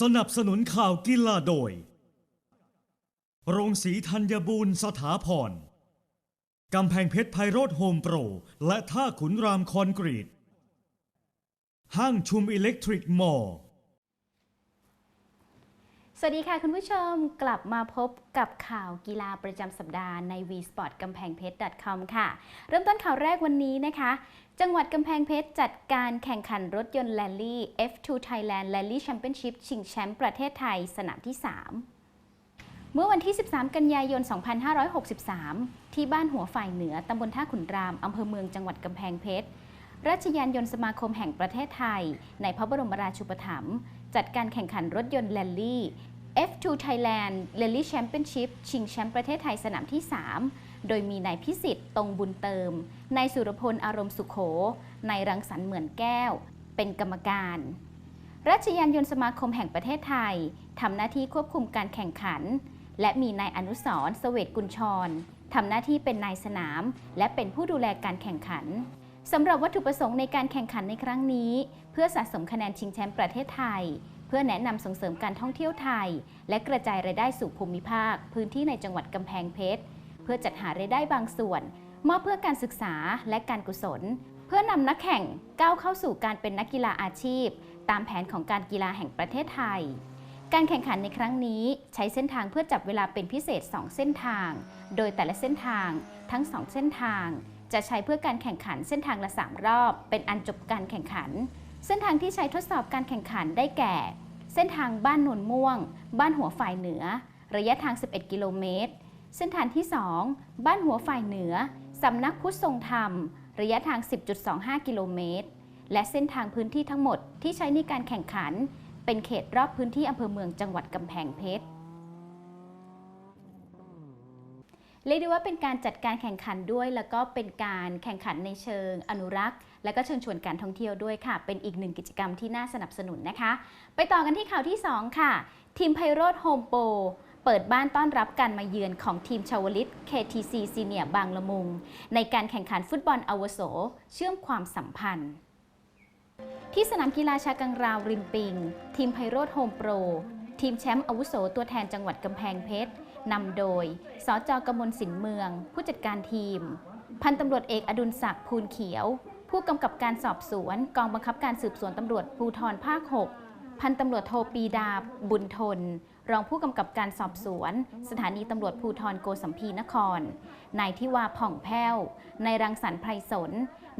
สนับสนุนข่าวกีฬาโดย โรงสีธัญบูรณ์สถาพร กำแพงเพชรไพโรธโฮมโปร และท่าขุนรามคอนกรีต ห้างชุมอิเล็กทริกมอลสวัสดีค่ะคุณผู้ชมกลับมาพบกับข่าวกีฬาประจำสัปดาห์ใน v s p o r t กำแพงเพชร .com ค่ะ เริ่มต้นข่าวแรกวันนี้นะคะ จังหวัดกำแพงเพชรจัดการแข่งขันรถยนต์แรลลี่ F2 Thailand Rally Championship ชิงแชมป์ประเทศไทยสนามที่ 3 เมื่อวันที่ 13 กันยายน 2563 ที่บ้านหัวฝ่ายเหนือ ตำบลท่าขุนราม อำเภอเมืองจังหวัดกำแพงเพชร ราชยานยนต์สมาคมแห่งประเทศไทย ในพระบรมราชูปถัมภ์จัดการแข่งขันรถยนต์แรลลี่ F2 Thailand Rally Championship ชิงแชมป์ประเทศไทยสนามที่ 3 โดยมีนายพิสิทธิ์ตรงบุญเติม นายสุรพลอารมณ์สุขโข นายรังสรรค์เหมือนแก้ว เป็นกรรมการ ราชยานยนต์สมาคมแห่งประเทศไทยทำหน้าที่ควบคุมการแข่งขัน และมีนายอนุสรณ์เสวตกุลชรทำหน้าที่เป็นนายสนาม และเป็นผู้ดูแลการแข่งขันสำหรับวัตถุประสงค์ในการแข่งขันในครั้งนี้ เพื่อสะสมคะแนนชิงแชมป์ประเทศไทย เพื่อแนะนำส่งเสริมการท่องเที่ยวไทย และกระจายรายได้สู่ภูมิภาค พื้นที่ในจังหวัดกำแพงเพชร เพื่อจัดหารายได้บางส่วน มอบเพื่อการศึกษาและการกุศล เพื่อนำนักแข่งก้าวเข้าสู่การเป็นนักกีฬาอาชีพ ตามแผนของการกีฬาแห่งประเทศไทย การแข่งขันในครั้งนี้ใช้เส้นทางเพื่อจับเวลาเป็นพิเศษ 2 เส้นทาง โดยแต่ละเส้นทางทั้ง 2 เส้นทาง จะใช้เพื่อการแข่งขันเส้นทางละ 3 รอบ เป็นอันจบการแข่งขัน เส้นทางที่ใช้ทดสอบการแข่งขันได้แก่ เส้นทางบ้านนวลม่วง บ้านหัวฝ่ายเหนือ ระยะทาง 11 กิโลเมตร เส้นทางที่ 2 บ้านหัวฝ่ายเหนือ สำนักพุทธทรงธรรม ระยะทาง 10.25 กิโลเมตร และเส้นทางพื้นที่ทั้งหมดที่ใช้ในการแข่งขัน เป็นเขตรอบพื้นที่อำเภอเมืองจังหวัดกำแพงเพชรเรียกได้ว่าเป็นการจัดการแข่งขันด้วย แล้วก็เป็นการแข่งขันในเชิงอนุรักษ์ และก็เชิญชวนการท่องเที่ยวด้วยค่ะ เป็นอีกหนึ่งกิจกรรมที่น่าสนับสนุนนะคะ ไปต่อกันที่ข่าวที่ 2 ค่ะ ทีมไพโรธโฮมโปร เปิดบ้านต้อนรับการมาเยือนของทีมชาวลิต KTC ซีเนียบางละมุง ในการแข่งขันฟุตบอลอาวุโส เชื่อมความสัมพันธ์ ที่สนามกีฬาชากังราวริมปิง ทีมไพโรธโฮมโปร ทีมแชมป์อาวุโสตัวแทนจังหวัดกำแพงเพชรนำโดย สจกมลสินเมือง ผู้จัดการทีม พันตำรวจเอกอดุลศักดิ์ภูลเขียว ผู้กำกับการสอบสวน กองบังคับการสืบสวนตำรวจภูธรภาค 6 พันตำรวจโทปีดา บุญทน รองผู้กำกับการสอบสวน สถานีตำรวจภูธรโกสัมพีนคร นายทิวาผ่องแพ้ว นายรังสรรค์ไพรสน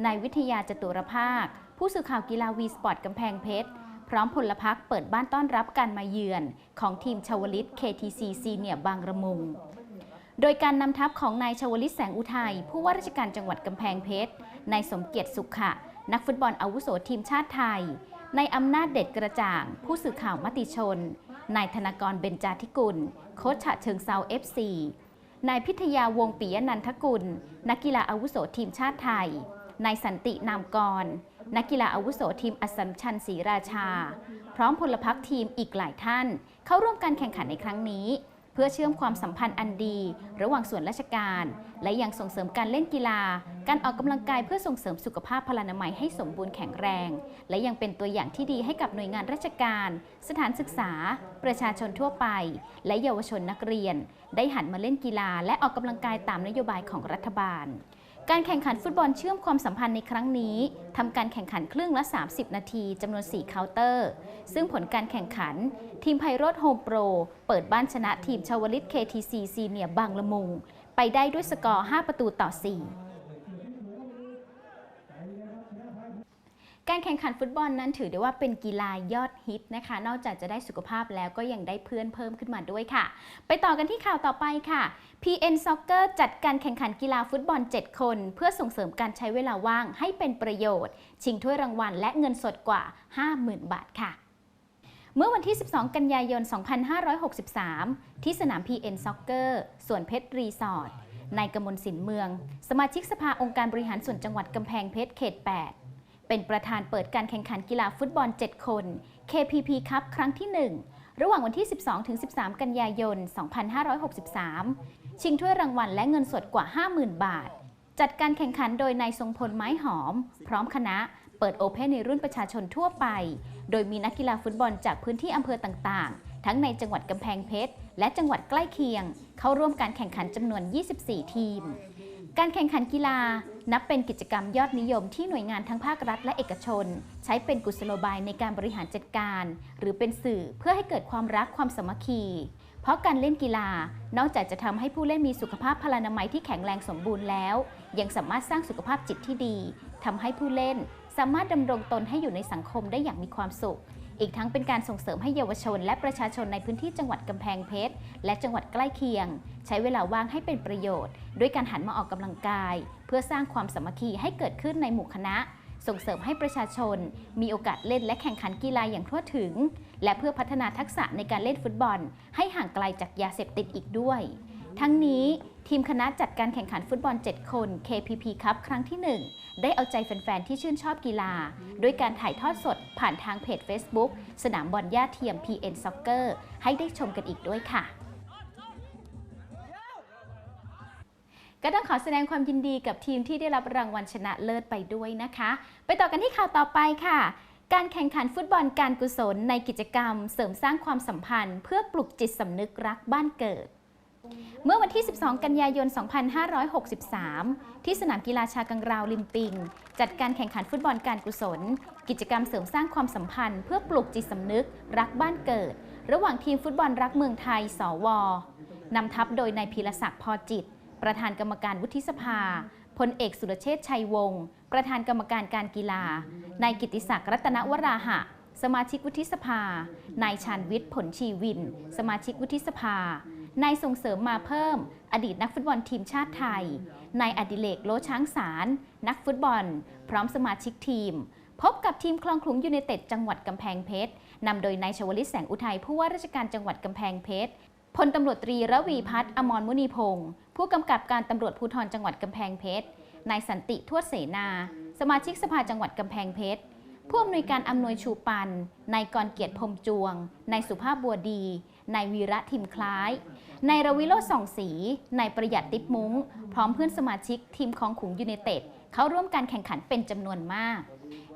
นายวิทยาจตุรภาค ผู้สื่อข่าวกีฬาวีสปอร์ตกำแพงเพชร พร้อมพลพักเปิดบ้านต้อนรับการมาเยือน ของทีมชาวลิต KTC ซีเนียบางระมุง โดยการนำทัพของนายชาวลิตแสงอุทัย ผู้ว่าราชการจังหวัดกำแพงเพชร นายสมเกียรติสุขะ นักฟุตบอลอาวุโสทีมชาติไทย นายอำนาจเด็ดกระจ่าง ผู้สื่อข่าวมติชน นายธนากรเบญจาธิกุล โค้ชฉะเชิงเซา FC นายพิทยาวงปิยนันทกุล นักกีฬาอาวุโสทีมชาติไทย นายสันตินามกร นักกีฬาอาวุโสทีมอัสสัมชัญศรีราชา พร้อมพลพรรคทีมอีกหลายท่าน เข้าร่วมการแข่งขันในครั้งนี้ เพื่อเชื่อมความสัมพันธ์อันดี ระหว่างส่วนราชการ และยังส่งเสริมการเล่นกีฬา การออกกำลังกายเพื่อส่งเสริมสุขภาพพลานามัยให้สมบูรณ์แข็งแรง และยังเป็นตัวอย่างที่ดีให้กับหน่วยงานราชการ สถานศึกษา ประชาชนทั่วไป และเยาวชนนักเรียน ได้หันมาเล่นกีฬา และออกกำลังกายตามนโยบายของรัฐบาลการแข่งขันฟุตบอลเชื่อมความสัมพันธ์ในครั้งนี้ทำการแข่งขันครึ่งละ 30 นาทีจำนวน 4 เคาน์เตอร์ ซึ่งผลการแข่งขัน ทีมไพโรธโฮมโปร เปิดบ้านชนะทีมชาวลิต KTC ซีเนียบางละมุง ไปได้ด้วยสกอร์ 5 ประตูต่อ 4การแข่งขันฟุตบอลนั้นถือได้ว่าเป็นกีฬายอดฮิตนะคะ นอกจากจะได้สุขภาพแล้วก็ยังได้เพื่อนเพิ่มขึ้นมาด้วยค่ะ ไปต่อกันที่ข่าวต่อไปค่ะ PN Soccer จัดการแข่งขันกีฬาฟุตบอล 7 คน เพื่อส่งเสริมการใช้เวลาว่างให้เป็นประโยชน์ ชิงถ้วยรางวัลและเงินสดกว่า 50,000 บาทค่ะ เมื่อวันที่ 12 กันยายน 2563 ที่สนาม PN Soccer ส่วนเพชรรีสอร์ทนายกมลสินเมือง สมาชิกสภาองค์การบริหารส่วนจังหวัดกำแพงเพชรเขต 8 เป็นประธานเปิดการแข่งขันกีฬาฟุตบอล 7 คน KPP คัพครั้งที่ 1 ระหว่างวันที่ 12-13 กันยายน 2563 ชิงถ้วยรางวัลและเงินสดกว่า 50,000 บาท จัดการแข่งขันโดยนายทรงพลไม้หอม พร้อมคณะ เปิดโอเพ่นในรุ่นประชาชนทั่วไป โดยมีนักกีฬาฟุตบอลจากพื้นที่อำเภอต่างๆ ทั้งในจังหวัดกำแพงเพชร และจังหวัดใกล้เคียง เข้าร่วมการแข่งขันจำนวน 24 ทีม การแข่งขันกีฬานับเป็นกิจกรรมยอดนิยมที่หน่วยงานทั้งภาครัฐและเอกชน ใช้เป็นกุศโลบายในการบริหารจัดการ หรือเป็นสื่อเพื่อให้เกิดความรักความสามัคคี เพราะการเล่นกีฬา นอกจากจะทำให้ผู้เล่นมีสุขภาพพลานามัยที่แข็งแรงสมบูรณ์แล้ว ยังสามารถสร้างสุขภาพจิตที่ดีทำให้ผู้เล่น สามารถดำรงตนให้อยู่ในสังคมได้อย่างมีความสุข อีกทั้งเป็นการส่งเสริมให้เยาวชน และประชาชนในพื้นที่จังหวัดกำแพงเพชร และจังหวัดใกล้เคียง ใช้เวลาว่างให้เป็นประโยชน์ ด้วยการหันมาออกกำลังกาย เพื่อสร้างความสามัคคีให้เกิดขึ้นในหมู่คณะ ส่งเสริมให้ประชาชน มีโอกาสเล่นและแข่งขันกีฬาอย่างทั่วถึง และเพื่อพัฒนาทักษะในการเล่นฟุตบอล ให้ห่างไกลจากยาเสพติดอีกด้วย ทั้งนี้ทีมคณะจัดการแข่งขันฟุตบอล 7 คน KPP ครับครั้งที่ 1 ได้เอาใจแฟน ๆ ที่ชื่นชอบกีฬา ด้วยการถ่ายทอดสดผ่านทางเพจ Facebook สนามบอลย่าเทียม PN Soccer ให้ได้ชมกันอีกด้วยค่ะ ก็ต้องขอแสดงความยินดีกับทีมที่ได้รับรางวัลชนะเลิศไปด้วยนะคะ ไปต่อกันที่ข่าวต่อไปค่ะการแข่งขันฟุตบอลการกุศลในกิจกรรม เสริมสร้างความสัมพันธ์ เพื่อปลุกจิตสำนึกรักบ้านเกิด เมื่อวันที่ 12 กันยายน 2563 ที่สนามกีฬาชากังราวลิมปิง จัดการแข่งขันฟุตบอลการกุศล กิจกรรมเสริมสร้างความสัมพันธ์เพื่อปลุกจิตสำนึก รักบ้านเกิด ระหว่างทีมฟุตบอลรักเมืองไทย สวนำทัพโดยนายพีรศักดิ์พอจิต ประธานกรรมการวุฒิสภาพลเอกสุรเชษชัยวงศ์ประธานกรรมการการกีฬา นายกิติศักดิ์รัตนวราหะ สมาชิกวุฒิสภา นายชาญวิทย์ผลชีวิน สมาชิกวุฒิสภา นายส่งเสริมมาเพิ่ม อดีตนักฟุตบอลทีมชาติไทย นายอดิเลกโลช้างสาร นักฟุตบอล พร้อมสมาชิกทีม พบกับทีมคลองขลุงยูไนเต็ดจังหวัดกำแพงเพชรนำโดยนายชวลิตแสงอุทัยผู้ว่าราชการจังหวัดกำแพงเพชรพลตำรวจตรีระวีพัฒน์อมรมุนีพงศ์ผู้กำกับการตำรวจภูธรจังหวัดกำแพงเพชรนายสันติทวดเสนา สมาชิกสภาจังหวัดกำแพงเพชรผู้อำนวยการอำนวยชูปันนายกรเกียรติพรมจวงนายสุภาพบัวดี นายวีระทิมคล้าย นายรวิโรจน์ส่องศรีนายประหยัดติบมุ้ง พร้อมเพื่อนสมาชิกทีมของขุงยูไนเต็ดเข้าร่วมการแข่งขันเป็นจำนวนมาก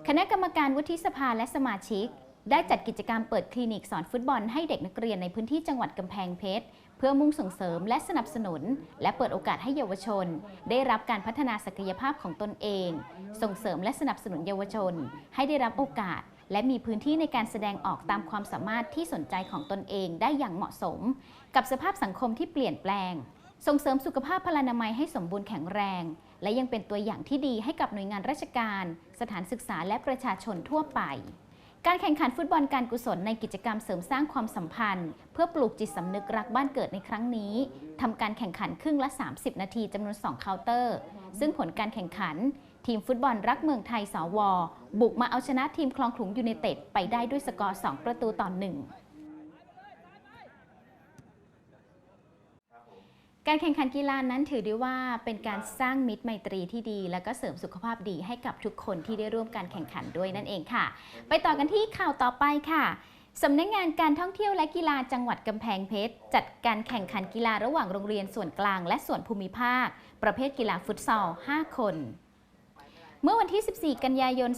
คณะกรรมการวุฒิสภาและสมาชิก ได้จัดกิจกรรมเปิดคลินิกสอนฟุตบอลให้เด็กนักเรียนในพื้นที่จังหวัดกำแพงเพชรเพื่อมุ่งส่งเสริมและสนับสนุน และเปิดโอกาสให้เยาวชน ได้รับการพัฒนาศักยภาพของตนเอง ส่งเสริมและสนับสนุนเยาวชน ให้ได้รับโอกาส และมีพื้นที่ในการแสดงออกตามความสามารถที่สนใจของตนเองได้อย่างเหมาะสม กับสภาพสังคมที่เปลี่ยนแปลง ส่งเสริมสุขภาพพลานามัยให้สมบูรณ์แข็งแรง และยังเป็นตัวอย่างที่ดีให้กับหน่วยงานราชการ สถานศึกษาและประชาชนทั่วไป การแข่งขันฟุตบอลการกุศลในกิจกรรมเสริมสร้างความสัมพันธ์ เพื่อปลูกจิตสำนึกรักบ้านเกิดในครั้งนี้ทำการแข่งขันครึ่งละ 30 นาทีจำนวน 2 เคาน์เตอร์ ซึ่งผลการแข่งขันทีมฟุตบอลรักเมืองไทยสว บุกมาเอาชนะทีมคลองขลุงยูไนเต็ดไปได้ด้วยสกอร์ 2 ประตูต่อหนึ่งการแข่งขันกีฬานั้นถือได้ว่าเป็นการสร้างมิตรไมตรีที่ดี และก็เสริมสุขภาพดีให้กับทุกคนที่ได้ร่วมการแข่งขันด้วยนั่นเองค่ะ ไปต่อกันที่ข่าวต่อไปค่ะสำนักงานการท่องเที่ยวและกีฬาจังหวัดกำแพงเพชร จัดการแข่งขันกีฬาระหว่างโรงเรียนส่วนกลางและส่วนภูมิภาค ประเภทกีฬาฟุตซอล 5 คน เมื่อวันที่ 14 กันยายน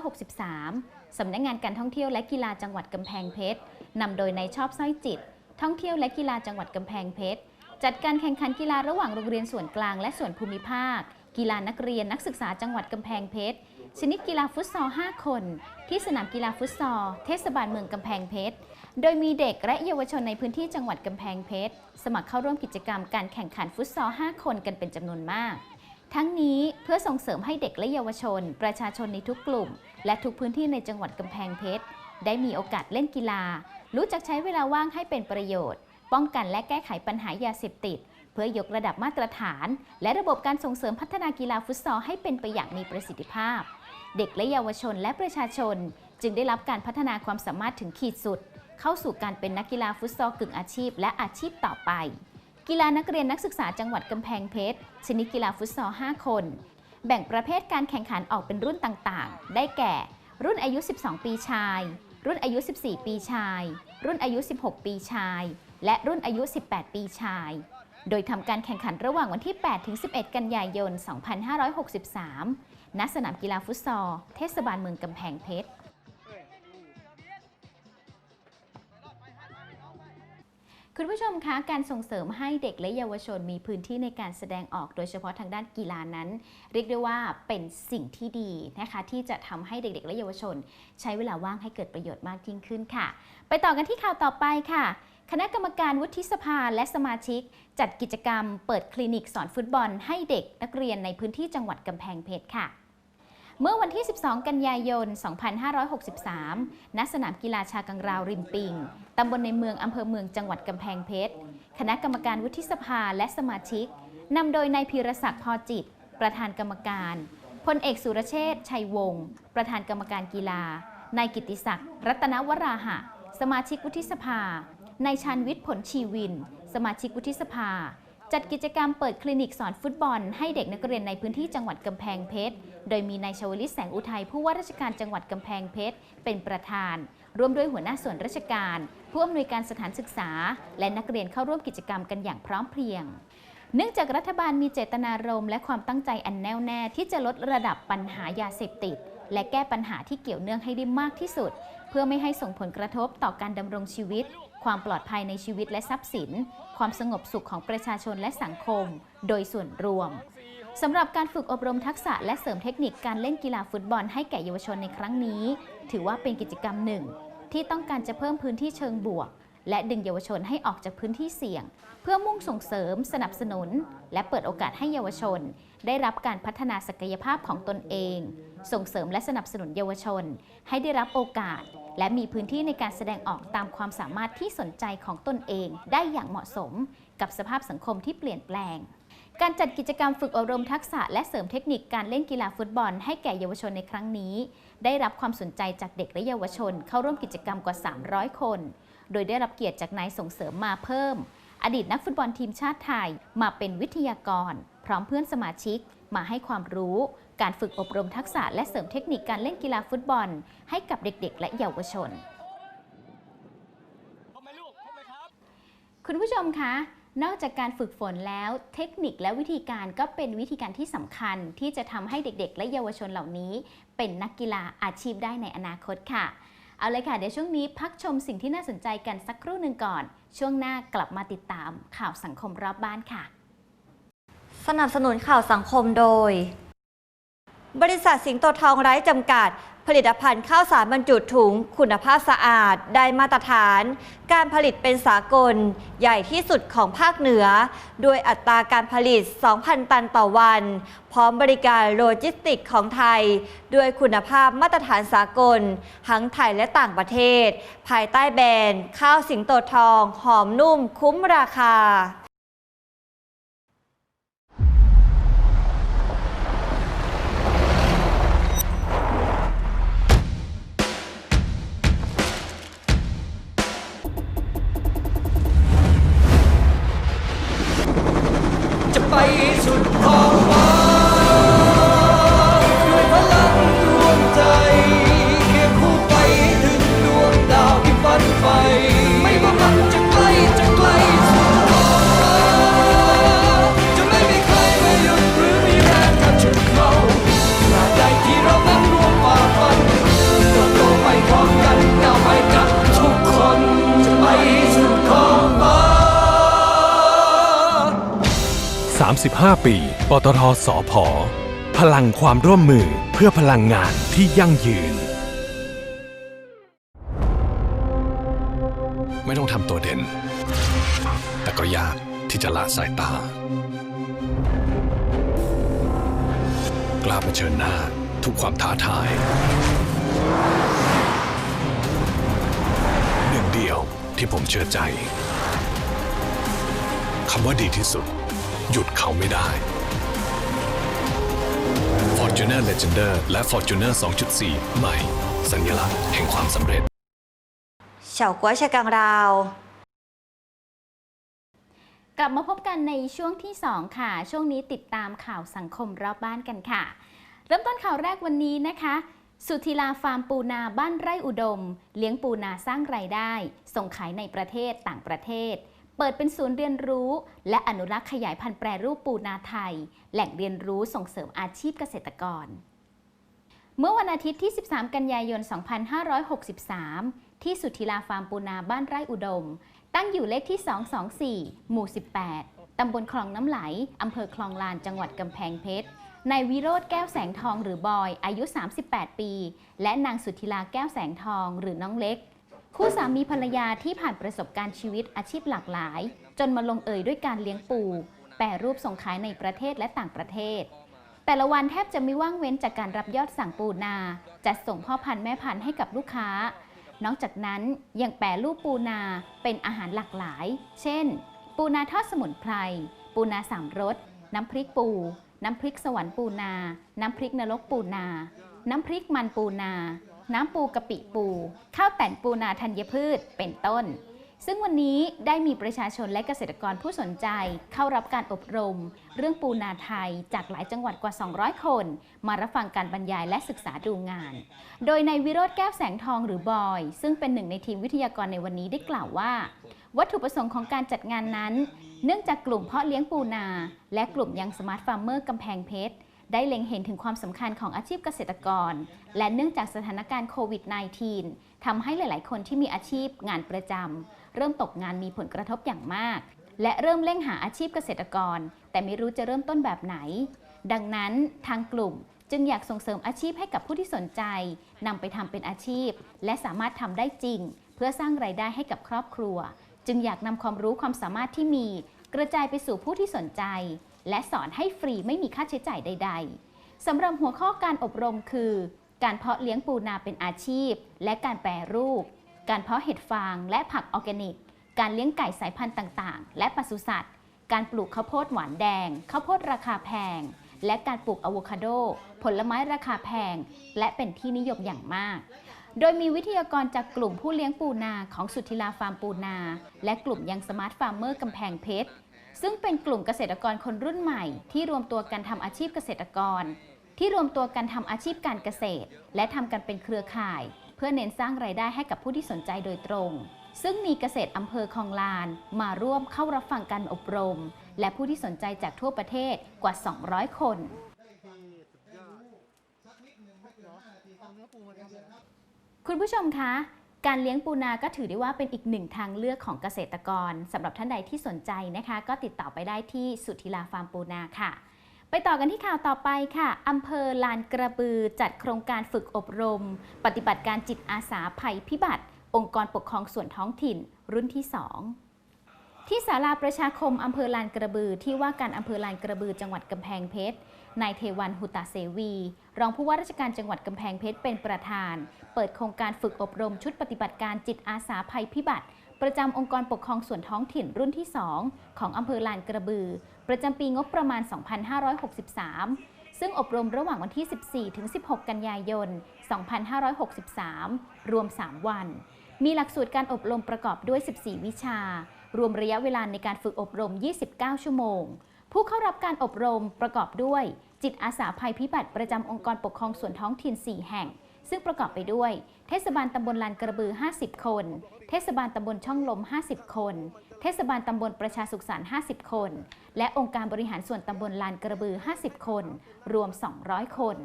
2563 สำนักงานการท่องเที่ยวและกีฬาจังหวัดกำแพงเพชรนำโดยนายชอบสร้อยจิต ท่องเที่ยวและกีฬาจังหวัดกำแพงเพชรจัดการแข่งขันกีฬาระหว่างโรงเรียนส่วนกลางและส่วนภูมิภาค กีฬานักเรียนนักศึกษาจังหวัดกำแพงเพชรชนิดกีฬาฟุตซอล 5 คน ที่สนามกีฬาฟุตซอล เทศบาลเมืองกำแพงเพชร โดยมีเด็กและเยาวชนในพื้นที่จังหวัดกำแพงเพชร สมัครเข้าร่วมกิจกรรมการแข่งขันฟุตซอล 5 คนกันเป็นจำนวนมาก ทั้งนี้เพื่อส่งเสริมให้เด็กและเยาวชน ประชาชนในทุกกลุ่ม และทุกพื้นที่ในจังหวัดกำแพงเพชร ได้มีโอกาสเล่นกีฬา รู้จักใช้เวลาว่างให้เป็นประโยชน์ ป้องกันและแก้ไขปัญหายาเสพติด เพื่อยกระดับมาตรฐาน และระบบการส่งเสริมพัฒนากีฬาฟุตซอลให้เป็นไปอย่างมีประสิทธิภาพ เด็กและเยาวชนและประชาชน จึงได้รับการพัฒนาความสามารถถึงขีดสุด เข้าสู่การเป็นนักกีฬาฟุตซอลกึ่งอาชีพ และอาชีพต่อไป กีฬานักเรียนนักศึกษาจังหวัดกำแพงเพชร ชนิดกีฬาฟุตซอล 5 คน แบ่งประเภทการแข่งขันออกเป็นรุ่นต่างๆ ได้แก่ รุ่นอายุ 12 ปีชาย รุ่นอายุ 14 ปีชาย รุ่นอายุ 16 ปีชาย และรุ่นอายุ 18 ปีชาย โดยทำการแข่งขันระหว่างวันที่ 8 ถึง 11 กันยายน 2563 ณ สนามกีฬาฟุตซอล เทศบาลเมืองกำแพงเพชร คุณผู้ชมคะการส่งเสริมให้เด็กและเยาวชนมีพื้นที่ในการแสดงออกโดยเฉพาะทางด้านกีฬานั้น เรียกได้ว่าเป็นสิ่งที่ดีนะคะที่จะทำให้เด็กๆ และเยาวชน ใช้เวลาว่างให้เกิดประโยชน์มากยิ่งขึ้นค่ะ ไปต่อกันที่ข่าวต่อไปค่ะ คณะกรรมการวุฒิสภาและสมาชิก จัดกิจกรรม เปิดคลินิกสอนฟุตบอล ให้เด็กนักเรียนในพื้นที่จังหวัดกำแพงเพชรค่ะ เมื่อวันที่ 12 กันยายน 2563 ณ สนามกีฬาชากังราวริมปิง ตำบลในเมือง อำเภอเมืองจังหวัดกำแพงเพชร คณะกรรมการวุฒิสภาและสมาชิก นำโดยนายพีรศักดิ์พอจิต ประธานกรรมการ พลเอกสุรเชษฐ์ชัยวงศ์ ประธานกรรมการกีฬา นายกิตติศักดิ์ รัตนวราหะ สมาชิกวุฒิสภา นายชันวิทย์ผลชีวิน สมาชิกวุฒิสภา จัดกิจกรรมเปิดคลินิกสอนฟุตบอล ให้เด็กนักเรียนในพื้นที่จังหวัดกำแพงเพชร โดยมีนายชวลิตแสงอุทัยผู้ว่าราชการจังหวัดกำแพงเพชร เป็นประธาน ร่วมด้วยหัวหน้าส่วนราชการ ผู้อำนวยการสถานศึกษา และนักเรียนเข้าร่วมกิจกรรมกันอย่างพร้อมเพรียงเนื่องจากรัฐบาลมีเจตนารมณ์และความตั้งใจอันแน่วแน่ที่จะลดระดับปัญหายาเสพติด และแก้ปัญหาที่เกี่ยวเนื่องให้ได้มากที่สุด เพื่อไม่ให้ส่งผลกระทบต่อการดำรงชีวิต ความปลอดภัยในชีวิตและทรัพย์สิน ความสงบสุขของประชาชนและสังคม โดยส่วนรวมสำหรับการฝึกอบรมทักษะและเสริมเทคนิคการเล่นกีฬาฟุตบอลให้แก่เยาวชนในครั้งนี้ ถือว่าเป็นกิจกรรมหนึ่ง ที่ต้องการจะเพิ่มพื้นที่เชิงบวก และดึงเยาวชนให้ออกจากพื้นที่เสี่ยง เพื่อมุ่งส่งเสริม สนับสนุน และเปิดโอกาสให้เยาวชน ได้รับการพัฒนาศักยภาพของตนเอง ส่งเสริมและสนับสนุนเยาวชน ให้ได้รับโอกาส และมีพื้นที่ในการแสดงออกตามความสามารถที่สนใจของตนเองได้อย่างเหมาะสมกับสภาพสังคมที่เปลี่ยนแปลง การจัดกิจกรรมฝึกอบรมทักษะและเสริมเทคนิคการเล่นกีฬาฟุตบอลให้แก่เยาวชนในครั้งนี้ ได้รับความสนใจจากเด็กและเยาวชน เข้าร่วมกิจกรรมกว่า 300 คน โดยได้รับเกียรติจากนายส่งเสริมมาเพิ่ม อดีตนักฟุตบอลทีมชาติไทยมาเป็นวิทยากร พร้อมเพื่อนสมาชิกมาให้ความรู้ การฝึกอบรมทักษะและเสริมเทคนิคการเล่นกีฬาฟุตบอล ให้กับเด็กๆ และเยาวชน คุณผู้ชมคะ นอกจากการฝึกฝนแล้ว เทคนิคและวิธีการก็เป็นวิธีการที่สำคัญ ที่จะทำให้เด็กๆ และเยาวชนเหล่านี้ เป็นนักกีฬาอาชีพได้ในอนาคตค่ะ เอาเลยค่ะ เดี๋ยวช่วงนี้พักชมสิ่งที่น่าสนใจกันสักครู่หนึ่งก่อน ช่วงหน้ากลับมาติดตามข่าวสังคมรอบบ้านค่ะ สนับสนุนข่าวสังคมโดย บริษัทสิงโตทองไร้จำกัด ผลิตภัณฑ์ข้าวสารบรรจุถุง คุณภาพสะอาด ได้มาตรฐาน การผลิตเป็นสากล ใหญ่ที่สุดของภาคเหนือ ด้วยอัตราการผลิต 2,000 ตันต่อวัน พร้อมบริการโลจิสติกของไทย ด้วยคุณภาพมาตรฐานสากล ทั้งไทยและต่างประเทศ ภายใต้แบรนด์ ข้าวสิงโตทอง หอมนุ่มคุ้มราคา จ 35 ปี ปตทสอพอพลังความร่วมมือเพื่อพลังงานที่ยั่งยืน ไม่ต้องทำตัวเด่น แต่ก็ยากที่จะละสายตา กล้าเผชิญหน้าทุกความท้าทาย หนึ่งเดียวที่ผมเชื่อใจคำว่าดีที่สุด หยุดเขาไม่ได้ Fortuner Legender และ Fortuner 2.4 ใหม่ สัญลักษณ์แห่งความสำเร็จเฉาก๊วยชะกังราวกลับมาพบกันในช่วงที่ 2 ค่ะ ช่วงนี้ติดตามข่าวสังคมรอบบ้านกันค่ะ เริ่มต้นข่าวแรกวันนี้นะคะ สุธีลาฟาร์มปูนาบ้านไร่อุดม เลี้ยงปูนาสร้างรายได้ ส่งขายในประเทศต่างประเทศ เปิดเป็นศูนย์เรียนรู้ และอนุรักษ์ขยายพันธุ์แปรรูปปูนาไทย แหล่งเรียนรู้ส่งเสริมอาชีพเกษตรกร เมื่อวันอาทิตย์ที่ 13 กันยายน 2563 ที่สุทธิลาฟาร์มปูนาบ้านไร่อุดม ตั้งอยู่เลขที่ 224 หมู่ 18 ตำบลคลองน้ำไหล อำเภอคลองลาน จังหวัดกำแพงเพชรนายวิโรธแก้วแสงทองหรือบอย อายุ 38 ปี และนางสุทธิลาแก้วแสงทองหรือน้องเล็ก คู่สามีภรรยาที่ผ่านประสบการณ์ชีวิตอาชีพหลากหลาย จนมาลงเอยด้วยการเลี้ยงปู แปรรูปส่งขายในประเทศและต่างประเทศ แต่ละวันแทบจะไม่ว่างเว้นจากการรับยอดสั่งปูนา จัดส่งพ่อพันธุ์แม่พันธุ์ให้กับลูกค้า นอกจากนั้นยังแปรรูปปูนาเป็นอาหารหลากหลาย เช่น ปูนาทอดสมุนไพร ปูนาสามรส น้ำพริกปู น้ำพริกสวรรค์ปูนา น้ำพริกนรกปูนา น้ำพริกมันปูนา น้ำปูกะปิปู ข้าวแต่นปูนาธัญพืช เป็นต้น ซึ่งวันนี้ได้มีประชาชนและเกษตรกรผู้สนใจเข้ารับการอบรม เรื่องปูนาไทยจากหลายจังหวัดกว่า 200 คน มารับฟังการบรรยายและศึกษาดูงาน โดยในายวิโรธแก้วแสงทองหรือบอย ซึ่งเป็นหนึ่งในทีมวิทยากรในวันนี้ได้กล่าวว่า วัตถุประสงค์ของการจัดงานนั้น เนื่องจากกลุ่มเพาะเลี้ยงปูนา และกลุ่มยังสมาร์ทฟาร์มเมอร์กำแพงเพชร ได้เล็งเห็นถึงความสำคัญของอาชีพเกษตรกร และเนื่องจากสถานการณ์โควิด -19 ทำให้หลาย ๆ คนที่มีอาชีพงานประจำเริ่มตกงานมีผลกระทบอย่างมาก และเริ่มเร่งหาอาชีพเกษตรกร แต่ไม่รู้จะเริ่มต้นแบบไหน ดังนั้นทางกลุ่มจึงอยากส่งเสริมอาชีพให้กับผู้ที่สนใจนำไปทำเป็นอาชีพ และสามารถทำได้จริง เพื่อสร้างรายได้ให้กับครอบครัว จึงอยากนำความรู้ความสามารถที่มี กระจายไปสู่ผู้ที่สนใจ และสอนให้ฟรีไม่มีค่าใช้จ่ายใด ๆ สำหรับหัวข้อการอบรมคือ การเพาะเลี้ยงปูนาเป็นอาชีพ และการแปรรูป การเพาะเห็ดฟางและผักออร์แกนิก การเลี้ยงไก่สายพันธุ์ต่างๆ และปศุสัตว์ การปลูกข้าวโพดหวานแดง ข้าวโพดราคาแพง และการปลูกอะโวคาโด ผลไม้ราคาแพง และเป็นที่นิยมอย่างมากโดยมีวิทยากรจากกลุ่มผู้เลี้ยงปูนาของสุทธิลาฟาร์มปูนา และกลุ่มยังสมาร์ทฟาร์มเมอร์กำแพงเพชร ซึ่งเป็นกลุ่มเกษตรกรคนรุ่นใหม่ ที่รวมตัวกันทำอาชีพเกษตรกร ที่รวมตัวกันทำอาชีพการเกษตร และทำกันเป็นเครือข่าย เพื่อเน้นสร้างรายได้ให้กับผู้ที่สนใจโดยตรง ซึ่งมีเกษตรอำเภอคลองลาน มาร่วมเข้ารับฟังการอบรม และผู้ที่สนใจจากทั่วประเทศกว่า 200 คนคุณผู้ชมคะ การเลี้ยงปูนาก็ถือได้ว่าเป็นอีกหนึ่งทางเลือกของเกษตรกรสำหรับท่านใดที่สนใจนะคะ ก็ติดต่อไปได้ที่สุธิลาฟาร์มปูนาค่ะ ไปต่อกันที่ข่าวต่อไปค่ะอำเภอลานกระบือจัดโครงการฝึกอบรม ปฏิบัติการจิตอาสาภัยพิบัติ องค์กรปกครองส่วนท้องถิ่น รุ่นที่ 2ที่ศาลาประชาคมอำเภอลานกระบือที่ว่าการอำเภอลานกระบือจังหวัดกำแพงเพชร นายเทวันหุตาเสวี รองผู้ว่าราชการจังหวัดกำแพงเพชรเป็นประธาน เปิดโครงการฝึกอบรมชุดปฏิบัติการจิตอาสาภัยพิบัติ ประจำองค์กรปกครองส่วนท้องถิ่นรุ่นที่ 2 ของอำเภอลานกระบือ ประจำปีงบประมาณ 2563 ซึ่งอบรมระหว่างวันที่ 14 ถึง 16 กันยายน 2563 รวม 3 วัน มีหลักสูตรการอบรมประกอบด้วย 14 วิชา รวมระยะเวลาในการฝึกอบรม 29 ชั่วโมง ผู้เข้ารับการอบรมประกอบด้วย จิตอาสาภัยพิบัติประจำองค์กรปกครองส่วนท้องถิ่น 4 แห่ง ซึ่งประกอบไปด้วย เทศบาลตำบลลานกระบือ 50 คน เทศบาลตำบลช่องลม 50 คน เทศบาลตำบลประชาสุขสันต์50 คน และองค์การบริหารส่วนตำบลลานกระบือ 50 คน รวม 200 คน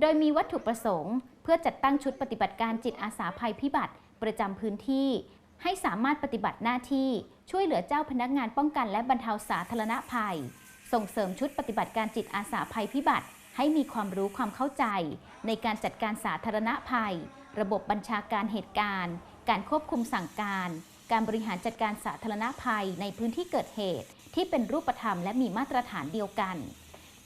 โดยมีวัตถุประสงค์ เพื่อจัดตั้งชุดปฏิบัติการจิตอาสาภัยพิบัติประจำพื้นที่ ให้สามารถปฏิบัติหน้าที่ช่วยเหลือเจ้าพนักงานป้องกันและบรรเทาสาธารณภัย ส่งเสริมชุดปฏิบัติการจิตอาสาภัยพิบัติ ให้มีความรู้ความเข้าใจ ในการจัดการสาธารณภัย ระบบบัญชาการเหตุการณ์ การควบคุมสั่งการ การบริหารจัดการสาธารณภัยในพื้นที่เกิดเหตุ ที่เป็นรูปธรรมและมีมาตรฐานเดียวกัน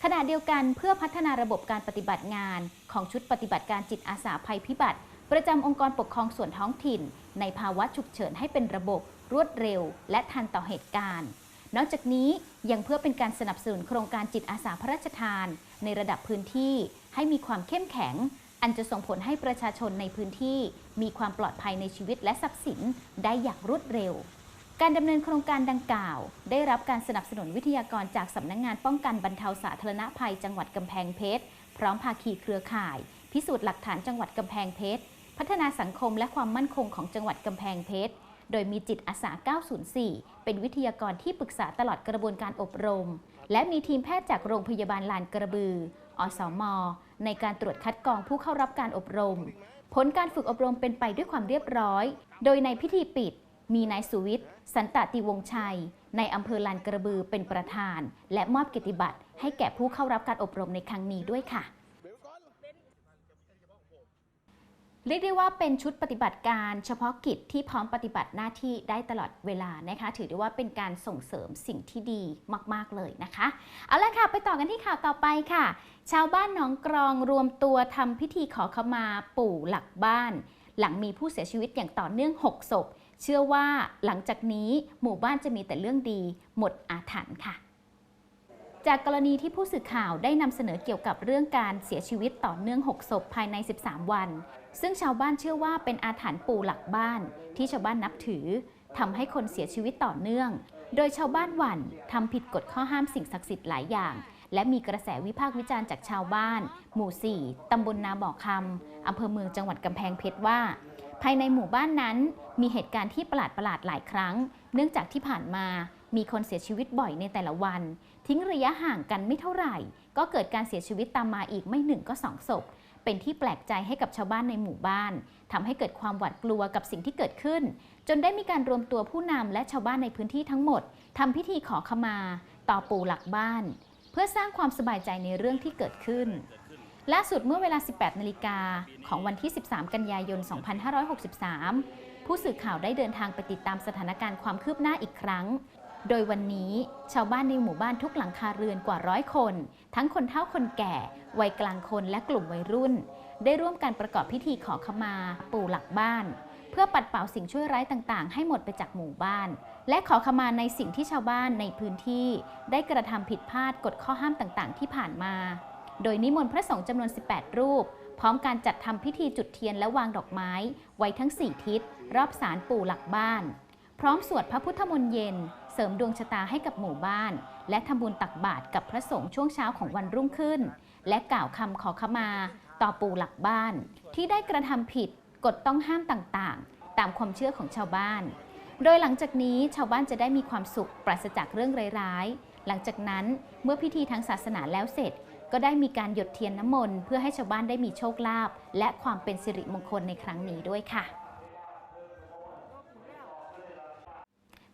ขณะเดียวกันเพื่อพัฒนาระบบการปฏิบัติงานของชุดปฏิบัติการจิตอาสาภัยพิบัติ ประจำองค์กรปกครองส่วนท้องถิ่น ในภาวะฉุกเฉินให้เป็นระบบ รวดเร็ว และทันต่อเหตุการณ์ นอกจากนี้ยังเพื่อเป็นการสนับสนุนโครงการจิตอาสาพระราชทาน ในระดับพื้นที่ให้มีความเข้มแข็ง อันจะส่งผลให้ประชาชนในพื้นที่ มีความปลอดภัยในชีวิตและทรัพย์สินได้อย่างรวดเร็วการดำเนินโครงการดังกล่าว ได้รับการสนับสนุนวิทยากรจากสำนักงงานป้องกันบรรเทาสาธารณภัยจังหวัดกำแพงเพชร พร้อมภาคีเครือข่าย พิสูจน์หลักฐานจังหวัดกำแพงเพชร พัฒนาสังคมและความมั่นคงของจังหวัดกำแพงเพชร โดยมีจิตอาสา 904 เป็นวิทยากรที่ปรึกษาตลอดกระบวนการอบรม และมีทีมแพทย์จากโรงพยาบาลลานกระบือ อสม ในการตรวจคัดกรองผู้เข้ารับการอบรม ผลการฝึกอบรมเป็นไปด้วยความเรียบร้อย โดยในพิธีปิด มีนายสุวิทย์ สันตติวงศ์ชัย ในอำเภอลานกระบือเป็นประธาน และมอบเกียรติบัตรให้แก่ผู้เข้ารับการอบรมในครั้งนี้ด้วยค่ะ เรียกได้ว่าเป็นชุดปฏิบัติการเฉพาะกิจที่พร้อมปฏิบัติหน้าที่ได้ตลอดเวลานะคะ ถือได้ว่าเป็นการส่งเสริมสิ่งที่ดีมาก ๆ เลยนะคะ เอาละค่ะ ไปต่อกันที่ข่าวต่อไปค่ะ ชาวบ้านหนองกรองรวมตัวทำพิธีขอขมาปู่หลักบ้าน หลังมีผู้เสียชีวิตอย่างต่อเนื่อง 6 ศพ เชื่อว่าหลังจากนี้หมู่บ้านจะมีแต่เรื่องดี หมดอาถรรพ์ค่ะจากกรณีที่ผู้สื่อข่าวได้นำเสนอเกี่ยวกับเรื่องการเสียชีวิตต่อเนื่อง 6 ศพภายใน 13 วัน ซึ่งชาวบ้านเชื่อว่าเป็นอาถรรพ์ปู่หลักบ้านที่ชาวบ้านนับถือทำให้คนเสียชีวิตต่อเนื่อง โดยชาวบ้านหวั่นทำผิดกฎข้อห้ามสิ่งศักดิ์สิทธิ์หลายอย่าง และมีกระแสวิพากษ์วิจารณ์จากชาวบ้าน หมู่ 4 ตำบลนาบ่อคำอำเภอเมืองจังหวัดกำแพงเพชรว่า ภายในหมู่บ้านนั้น มีเหตุการณ์ที่ประหลาดประหลาดหลายครั้ง เนื่องจากที่ผ่านมามีคนเสียชีวิตบ่อยในแต่ละวัน ทิ้งระยะห่างกันไม่เท่าไหร่ ก็เกิดการเสียชีวิตตามมาอีกไม่หนึ่งก็สองศพ เป็นที่แปลกใจให้กับชาวบ้านในหมู่บ้านทำให้เกิดความหวาดกลัวกับสิ่งที่เกิดขึ้น จนได้มีการรวมตัวผู้นำและชาวบ้านในพื้นที่ทั้งหมดทำพิธีขอขมา ต่อปู่หลักบ้าน เพื่อสร้างความสบายใจในเรื่องที่เกิดขึ้นล่าสุดเมื่อเวลา 18 นาฬิกาของวันที่ 13 กันยายน 2563 ผู้สื่อข่าวได้เดินทางไปติดตามสถานการณ์ความคืบหน้าอีกครั้ง โดยวันนี้ชาวบ้านในหมู่บ้านทุกหลังคาเรือนกว่าร้อยคน ทั้งคนเฒ่าคนแก่ วัยกลางคนและกลุ่มวัยรุ่น ได้ร่วมกันประกอบพิธีขอขมา ปู่หลักบ้าน เพื่อปัดเป่าสิ่งชั่วร้ายต่างๆ ให้หมดไปจากหมู่บ้าน และขอขมาในสิ่งที่ชาวบ้านในพื้นที่ ได้กระทำผิดพลาดกฎข้อห้ามต่างๆ ที่ผ่านมา โดยนิมนต์พระสงฆ์จำนวน 18 รูป พร้อมการจัดทำพิธีจุดเทียนและวางดอกไม้ ไว้ทั้ง 4 ทิศ รอบศาลปู่หลักบ้าน พร้อมสวดพระพุทธมนต์เย็น เสริมดวงชะตาให้กับหมู่บ้าน และทำบุญตักบาตรกับพระสงฆ์ช่วงเช้าของวันรุ่งขึ้น และกล่าวคำขอขมา ต่อปู่หลักบ้าน ที่ได้กระทำผิดกฎต้องห้ามต่างๆ ตามความเชื่อของชาวบ้าน โดยหลังจากนี้ชาวบ้านจะได้มีความสุขปราศจากเรื่องร้ายๆ หลังจากนั้นเมื่อพิธีทางศาสนาแล้วเสร็จ ก็ได้มีการหยดเทียนน้ำมนต์เพื่อให้ชาวบ้านได้มีโชคลาภและความเป็นสิริมงคลในครั้งนี้ด้วยค่ะ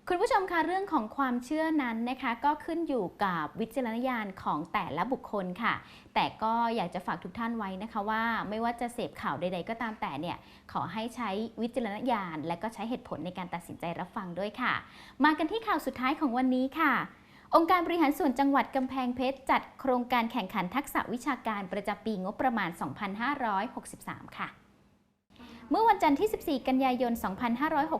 คุณผู้ชมคะเรื่องของความเชื่อนั้นนะคะ ก็ขึ้นอยู่กับวิจารณญาณของแต่ละบุคคลค่ะ แต่ก็อยากจะฝากทุกท่านไว้นะคะว่าไม่ว่าจะเสพข่าวใด ๆ ก็ตามแต่เนี่ยขอให้ใช้วิจารณญาณ และก็ใช้เหตุผลในการตัดสินใจรับฟังด้วยค่ะ มากันที่ข่าวสุดท้ายของวันนี้ค่ะองค์การบริหารส่วนจังหวัดกำแพงเพชร จัดโครงการแข่งขันทักษะวิชาการประจำปีงบประมาณ 2563 ค่ะ เมื่อวันจันทร์ที่ 14 กันยายน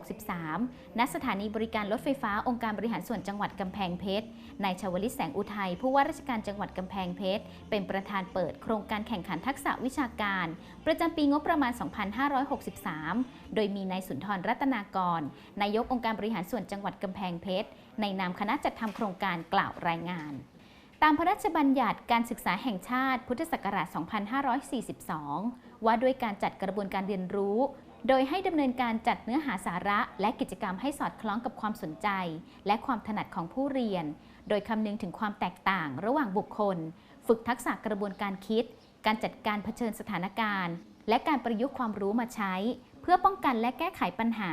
2563 ณ สถานีบริการรถไฟฟ้าองค์การบริหารส่วนจังหวัดกำแพงเพชร นายชวลิตแสงอุทัย ผู้ว่าราชการจังหวัดกำแพงเพชร เป็นประธานเปิดโครงการแข่งขันทักษะวิชาการ ประจำปีงบประมาณ 2563 โดยมีนายสุนทรรัตนากร นายกองค์การบริหารส่วนจังหวัดกำแพงเพชร ในนามคณะจัดทำโครงการกล่าวรายงานตามพระราชบัญญัติการศึกษาแห่งชาติพุทธศักราช 2542 ว่าด้วยการจัดกระบวนการเรียนรู้ โดยให้ดำเนินการจัดเนื้อหาสาระ และกิจกรรมให้สอดคล้องกับความสนใจ และความถนัดของผู้เรียน โดยคำนึงถึงความแตกต่างระหว่างบุคคล ฝึกทักษะกระบวนการคิด การจัดการเผชิญสถานการณ์ และการประยุกต์ความรู้มาใช้ เพื่อป้องกันและแก้ไขปัญหา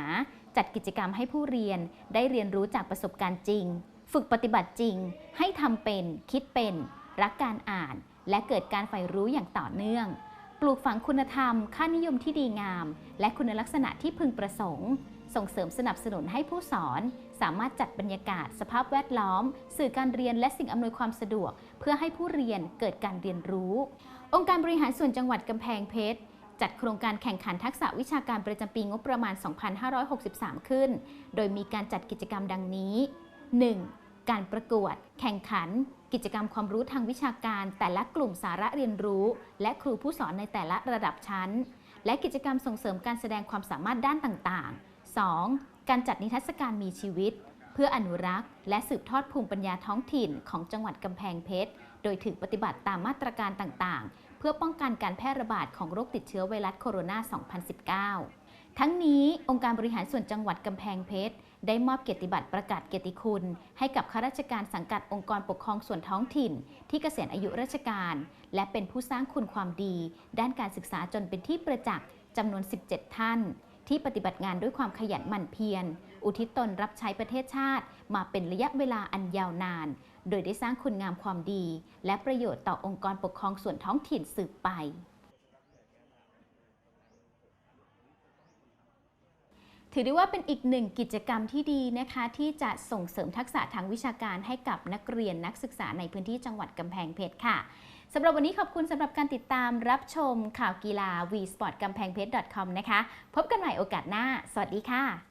จัดกิจกรรมให้ผู้เรียน ได้เรียนรู้จากประสบการณ์จริง ฝึกปฏิบัติจริง ให้ทำเป็น คิดเป็น รักการอ่าน และเกิดการใฝ่รู้อย่างต่อเนื่อง ปลูกฝังคุณธรรม ค่านิยมที่ดีงาม และคุณลักษณะที่พึงประสงค์ ส่งเสริมสนับสนุนให้ผู้สอน สามารถจัดบรรยากาศ สภาพแวดล้อม สื่อการเรียนและสิ่งอำนวยความสะดวก เพื่อให้ผู้เรียนเกิดการเรียนรู้ องค์การบริหารส่วนจังหวัดกำแพงเพชรจัดโครงการแข่งขันทักษะวิชาการประจำปีงบประมาณ 2563 ขึ้น โดยมีการจัดกิจกรรมดังนี้ 1. การประกวด แข่งขัน กิจกรรมความรู้ทางวิชาการแต่ละกลุ่มสาระเรียนรู้ และครูผู้สอนในแต่ละระดับชั้น และกิจกรรมส่งเสริมการแสดงความสามารถด้านต่างๆ 2. การจัดนิทรรศการมีชีวิต เพื่ออนุรักษ์ และสืบทอดภูมิปัญญาท้องถิ่นของจังหวัดกำแพงเพชร โดยถือปฏิบัติตามมาตรการต่างๆ เพื่อป้องกันการแพร่ระบาดของโรคติดเชื้อไวรัสโคโรนา 2019 ทั้งนี้องค์การบริหารส่วนจังหวัดกำแพงเพชร ได้มอบเกียรติบัตรประกาศเกียรติคุณ ให้กับข้าราชการสังกัดองค์กรปกครองส่วนท้องถิ่น ที่เกษียณอายุราชการ และเป็นผู้สร้างคุณความดี ด้านการศึกษาจนเป็นที่ประจักษ์จำนวน 17 ท่าน ที่ปฏิบัติงานด้วยความขยันหมั่นเพียร อุทิศตนรับใช้ประเทศชาติ มาเป็นระยะเวลาอันยาวนาน โดยได้สร้างคุณงามความดี และประโยชน์ต่อองค์กรปกครองส่วนท้องถิ่นสืบไป ถือได้ว่าเป็นอีกหนึ่งกิจกรรมที่ดีนะคะ ที่จะส่งเสริมทักษะทางวิชาการให้กับนักเรียนนักศึกษาในพื้นที่จังหวัดกำแพงเพชรค่ะสำหรับวันนี้ขอบคุณสำหรับการติดตามรับชมข่าวกีฬา v s p o r t กำแพงเพชร .com นะคะ พบกันใหม่โอกาสหน้า สวัสดีค่ะ